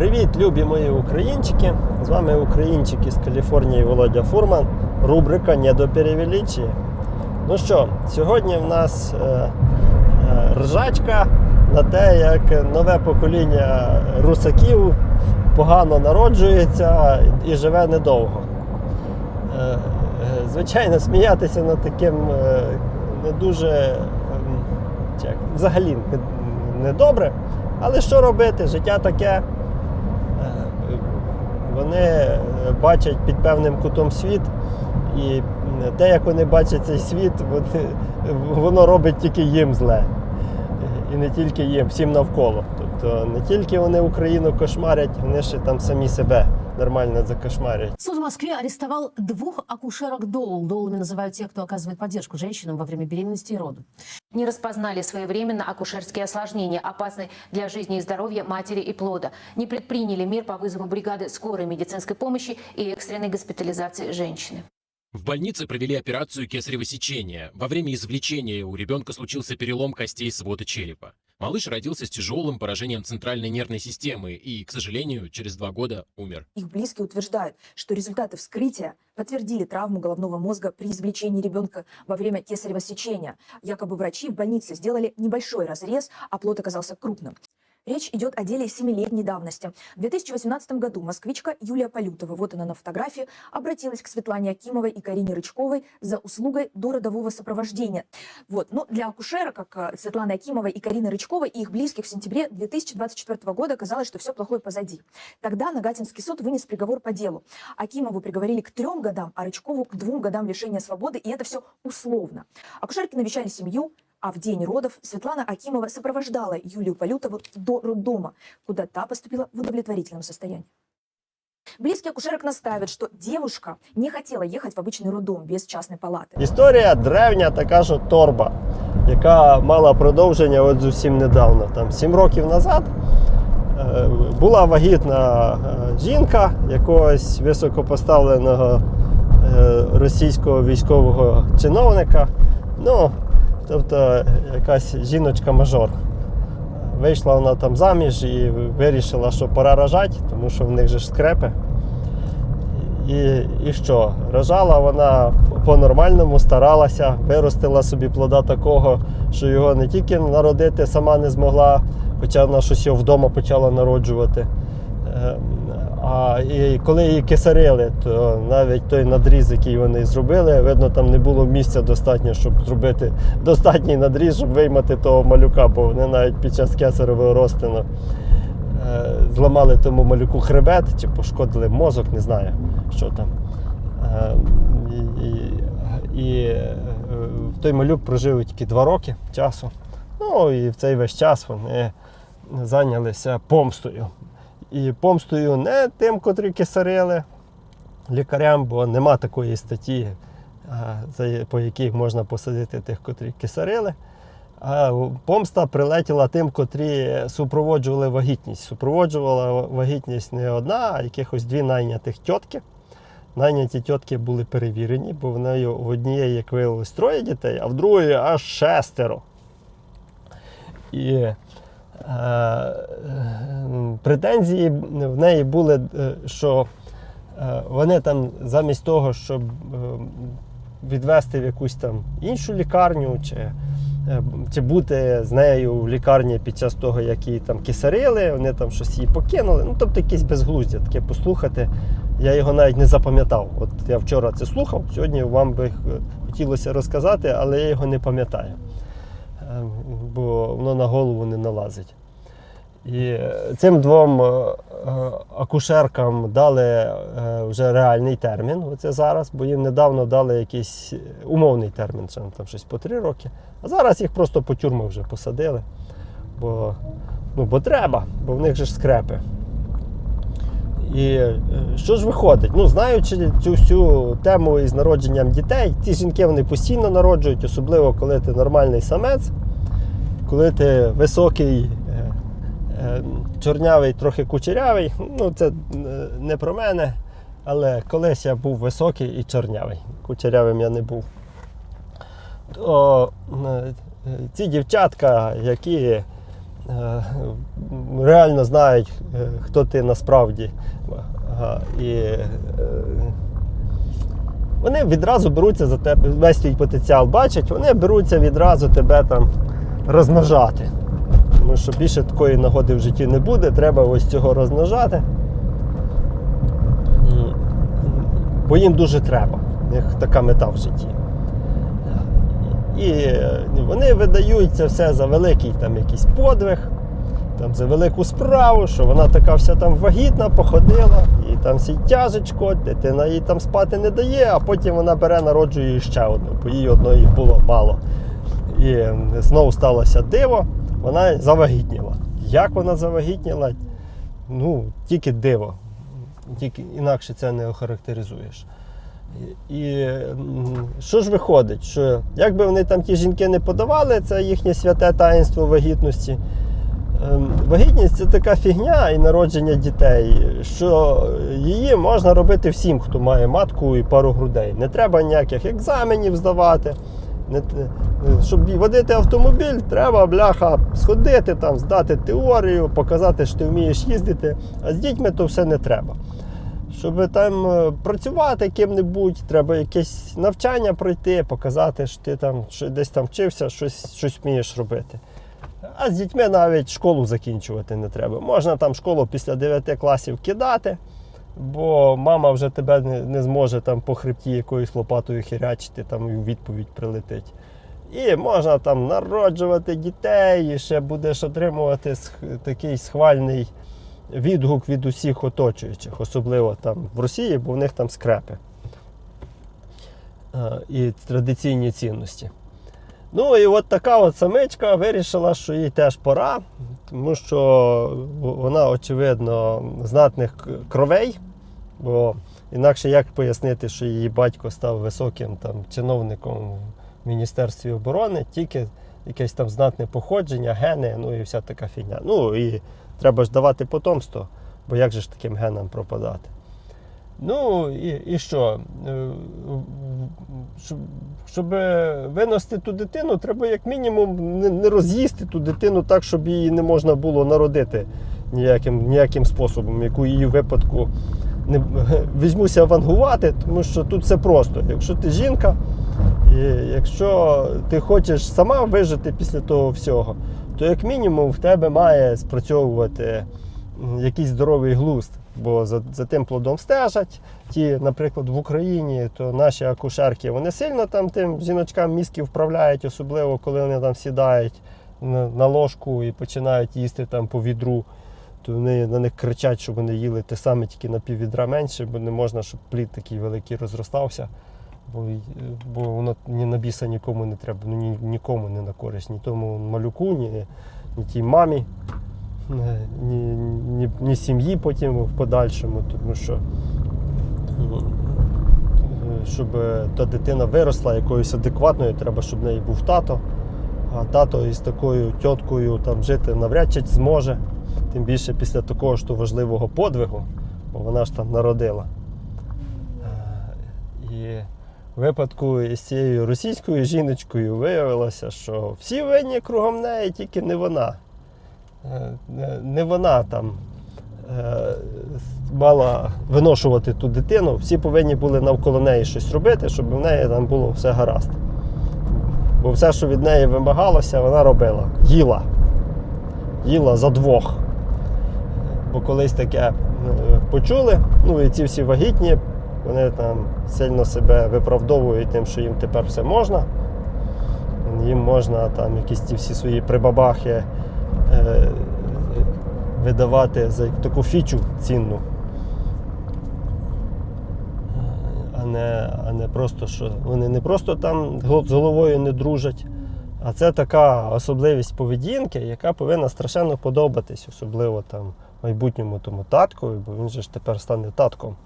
Привіт, любі мої українчики! З вами українчик із Каліфорнії Володя Фурман. Рубрика «Не до перевеличия». Ну що, сьогодні в нас е, е, ржачка на те, як нове покоління русаків погано народжується і живе недовго. Е, Звичайно, сміятися над таким не дуже ем, взагалі не- не. Але що робити? Життя таке. Вони е, бачать під певним кутом світ, і те, як вони бачать цей світ, воно робить тільки їм зле. І не тільки їм, всім навколо. Тобто не тільки вони Україну кошмарять, вони ще там самі себе нормально закошмарять. Суд в Москве арестовал двух акушерок Доул. Доулами называют тех, кто оказывает поддержку женщинам во время беременности и роду. Не распознали своевременно акушерские осложнения, опасные для жизни и здоровья матери и плода. Не предприняли мер по вызову бригады скорой медицинской помощи и экстренной госпитализации женщины. В больнице провели операцию кесарево сечения. Во время извлечения у ребенка случился перелом костей свода черепа. Малыш родился с тяжелым поражением центральной нервной системы и, к сожалению, через два года умер. Их близкие утверждают, что результаты вскрытия подтвердили травму головного мозга при извлечении ребенка во время кесарево сечения. Якобы врачи в больнице сделали небольшой разрез, а плод оказался крупным. Речь идет о деле семилетней давности. В 2018 году москвичка Юлия Полютова, вот она на фотографии, обратилась к Светлане Акимовой и Карине Рычковой за услугой дородового сопровождения. Вот. Но для акушера, как э, Светланы Акимовой и Карины Рычковой и их близких в сентябре 2024 года казалось, что все плохое позади. Тогда Нагатинский суд вынес приговор по делу. Акимову приговорили к трем годам, а Рычкову к двум годам лишения свободы, и это все условно. Акушерки навещали семью, а в день родов Светлана Акимова сопровождала Юлию Полютову до роддома, куда та поступила в удовлетворительном состоянии. Близкие акушерок настаивают, что девушка не хотела ехать в обычный роддом без частной палаты. Історія древня, така що торба, яка мала продовження от зовсім недавно. Там 7 років назад е, була вагітна е, жінка якогось високопоставленого е, російського військового чиновника. Ну, тобто якась жіночка-мажор. Вийшла вона там заміж і вирішила, що пора рожати, тому що в них же ж скрепи. І, і що? Рожала вона по-нормальному, старалася, виростила собі плода такого, що його не тільки народити сама не змогла, хоча вона щось його вдома почала народжувати. Ем, А і коли її кисарили, то навіть той надріз, який вони зробили, видно, там не було місця достатньо, щоб зробити достатній надріз, щоб виймати того малюка, бо вони навіть під час кесаревого розтину е, зламали тому малюку хребет чи пошкодили мозок, не знаю, що там. Е, І, і, і е, той малюк прожив тільки два роки часу. Ну і в цей весь час вони зайнялися помстою. І помстою не тим, котрі кисарили лікарям, бо нема такої статті, по якій можна посадити тих, котрі кисарили. А помста прилетіла тим, котрі супроводжували вагітність. Супроводжувала вагітність не одна, а якихось дві найнятих тітки. Найняті тітки були перевірені, бо в неї в однієї, як виявилось, троє дітей, а в другої аж шестеро. І е, е, претензії в неї були, е, що е, вони там замість того, щоб е, відвести в якусь там іншу лікарню, чи, е, чи бути з нею в лікарні під час того, як її там кисарили, вони там щось її покинули. Ну, тобто якесь безглуздя таке послухати. Я його навіть не запам'ятав. От я вчора це слухав, сьогодні вам би е, хотілося розказати, але я його не пам'ятаю. Е, Бо воно на голову не налазить. І е, цим двом е, акушеркам дали вже реальний термін, оце зараз, бо їм недавно дали якийсь умовний термін, там щось по три роки. А зараз їх просто по тюрмах вже посадили. Бо, ну, бо треба, бо в них же ж скрепи. І що ж виходить? Ну, знаючи цю всю тему із народженням дітей, ці жінки вони постійно народжують, особливо коли ти нормальний самець, коли ти високий, е, е, чорнявий, трохи кучерявий. Ну, це е, не про мене, але колись я був високий і чорнявий. Кучерявим я не був. То ці дівчатка, які реально знають, хто ти насправді. І вони відразу беруться за тебе, весь твій потенціал бачать, вони беруться відразу тебе там розмножати. Тому що більше такої нагоди в житті не буде, треба ось цього розмножати. Бо їм дуже треба. Них така мета в житті. І е, вони видають це все за великий там якийсь подвиг, там за велику справу, що вона така вся там вагітна, походила, і там всі тяжечко, дитина їй там спати не дає, а потім вона бере, народжує ще одну, бо їй одної було мало. І знову сталося диво, вона завагітніла. Як вона завагітніла? Ну, тільки диво. Тільки інакше це не охарактеризуєш. І, що ж виходить? Що як би вони там ті жінки не подавали, це їхнє святе таїнство вагітності. Ем, Вагітність це така фігня і народження дітей, що її можна робити всім, хто має матку і пару грудей. Не треба ніяких екзаменів здавати. Щоб водити автомобіль, треба бляха сходити, там, здати теорію, показати, що ти вмієш їздити. А з дітьми то все не треба. Щоб там е, працювати ким-небудь, треба якесь навчання пройти, показати, що ти там що десь там вчився, щось, щось вмієш робити. А з дітьми навіть школу закінчувати не треба. Можна там школу після 9 класів кидати, бо мама вже тебе не, зможе там по хребті якоюсь лопатою хірячити, там і у відповідь прилетить. І можна там народжувати дітей, і ще будеш отримувати такий схвальний відгук від усіх оточуючих, особливо там в Росії, бо в них там скрепи Е, і традиційні цінності. Ну і от така от самичка вирішила, що їй теж пора, тому що вона, очевидно, знатних кровей, бо інакше як пояснити, що її батько став високим там, чиновником в Міністерстві оборони, тільки якесь там знатне походження, гени, ну і вся така фігня. Ну і треба ж давати потомство, бо як же ж таким генам пропадати? Ну і, і що? Е, Щоб, щоб винести ту дитину, треба як мінімум не, роз'їсти ту дитину так, щоб її не можна було народити ніяким, ніяким способом, яку її випадку не візьмуся вангувати, тому що тут все просто. Якщо ти жінка, і якщо ти хочеш сама вижити після того всього, то як мінімум в тебе має спрацьовувати якийсь здоровий глузд. Бо за, за тим плодом стежать. Ті, наприклад, в Україні, то наші акушерки вони сильно там тим жіночкам мізки вправляють, особливо коли вони там сідають на, на ложку і починають їсти там по відру. То вони на них кричать, щоб вони їли те саме, тільки на пів відра менше, бо не можна, щоб плід такий великий розростався. Бо, бо воно ні на біса нікому не треба, ну, ні, нікому не на користь, ні тому малюку, ні, ні тій мамі, ні, ні, ні сім'ї потім в подальшому, тому що е, щоб та дитина виросла якоюсь адекватною, треба, щоб в неї був тато. А тато із такою тіткою там жити навряд чи зможе. Тим більше після такого ж важливого подвигу, бо вона ж там народила. Е, І в випадку із цією російською жіночкою виявилося, що всі винні кругом неї, тільки не вона. Е, не- вона там е, мала виношувати ту дитину, всі повинні були навколо неї щось робити, щоб в неї там було все гаразд. Бо все, що від неї вимагалося, вона робила. Їла. Їла за двох. Бо колись таке е, почули, ну і ці всі вагітні, вони там сильно себе виправдовують тим, що їм тепер все можна. Їм можна там якісь ті всі свої прибабахи видавати за таку фічу цінну. А не, а не просто, що вони не просто там з головою не дружать, а це така особливість поведінки, яка повинна страшенно подобатись, особливо там майбутньому тому таткові, бо він же ж тепер стане татком.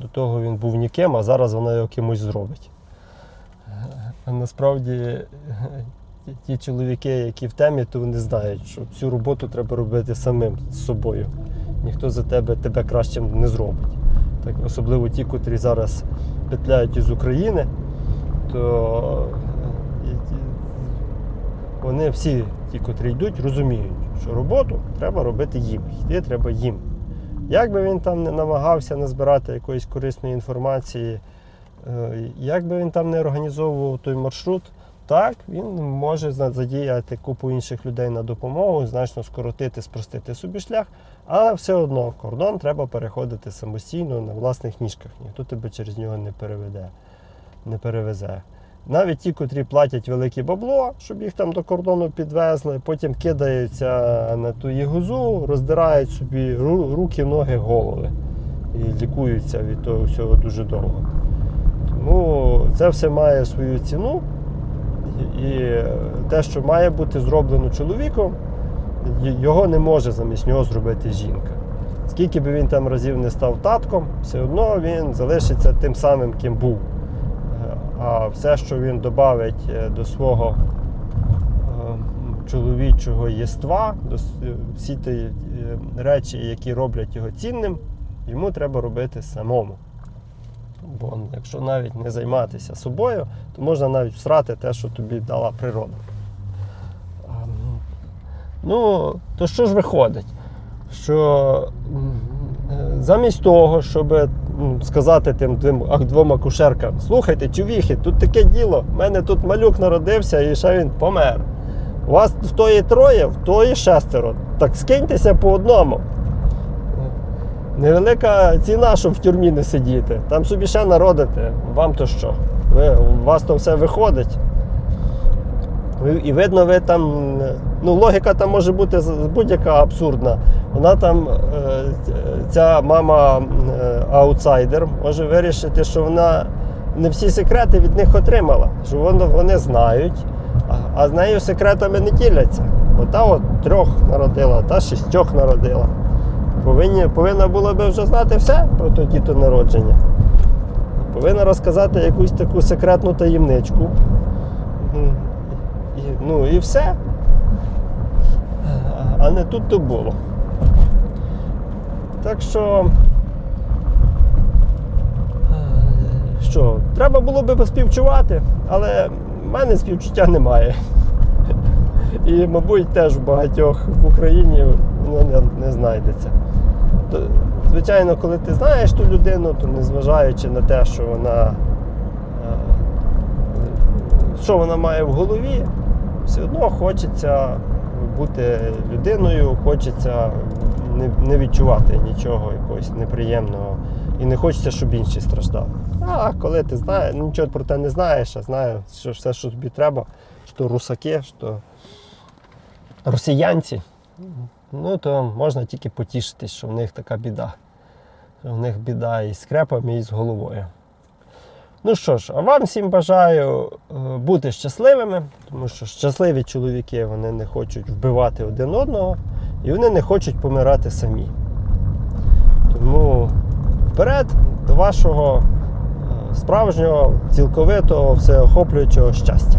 До того він був ніким, а зараз вона його кимось зробить. А насправді ті- чоловіки, які в темі, то вони знають, що цю роботу треба робити самим з собою. Ніхто за тебе тебе кращим не зробить. Так, особливо ті, котрі зараз петляють із України, то е, вони всі, ті, котрі йдуть, розуміють, що роботу треба робити їм. Йти треба їм. Як би він там не намагався назбирати якоїсь корисної інформації, е, як би він там не організовував той маршрут, так, він може задіяти купу інших людей на допомогу, значно скоротити, спростити собі шлях, але все одно кордон треба переходити самостійно на власних ніжках. Ніхто тебе через нього не переведе, не перевезе. Навіть ті, котрі платять велике бабло, щоб їх там до кордону підвезли, потім кидаються на ту єгузу, роздирають собі руки, ноги, голови і лікуються від того всього дуже довго. Тому це все має свою ціну. І- І те, що має бути зроблено чоловіком, його не може замість нього зробити жінка. Скільки би він там разів не став татком, все одно він залишиться тим самим, ким був. Е, А все, що він додавить е, до свого е, чоловічого єства, до е, всі ті е, речі, які роблять його цінним, йому треба робити самому. Бо якщо навіть не займатися собою, то можна навіть всрати те, що тобі дала природа. Ем, Ну, то що ж виходить? Що е, замість того, щоб сказати тим двом, двом акушеркам, слухайте, чувіхи, тут таке діло, в мене тут малюк народився і ще він помер. У вас в тої троє, в тої шестеро. Так скиньтеся по одному. Невелика ціна, щоб в тюрмі не сидіти. Там собі ще народите. Вам то що? Ви, у вас то все виходить. І видно, ви там. Ну, логіка там може бути будь-яка абсурдна. Вона там, е, ця мама е, аутсайдер, може вирішити, що вона не всі секрети від них отримала, що вони, знають, а, з нею секретами не діляться. Ота от трьох народила, та шістьох народила. Повинні, повинна була би вже знати все про то діто народження. Повинна розказати якусь таку секретну таємничку. М, І, ну і все. А не тут то було. Так що. Що, треба було би поспівчувати, але в мене співчуття немає. І, мабуть, теж в багатьох в Україні воно не, не знайдеться. То, звичайно, коли ти знаєш ту людину, то незважаючи на те, що вона е, що вона має в голові, все одно хочеться бути людиною, хочеться не, не відчувати нічого якогось неприємного. І не хочеться, щоб інші страждали. А коли ти знаєш, нічого про те не знаєш, а знаєш, що все, що тобі треба, що русаки, що росіянці, ну то можна тільки потішитись, що в них така біда. В них біда і з крепами, і з головою. Ну що ж, а вам всім бажаю е, бути щасливими, тому що щасливі чоловіки вони не хочуть вбивати один одного і вони не хочуть помирати самі. Тому вперед до вашого е, справжнього, цілковитого, всеохоплюючого щастя.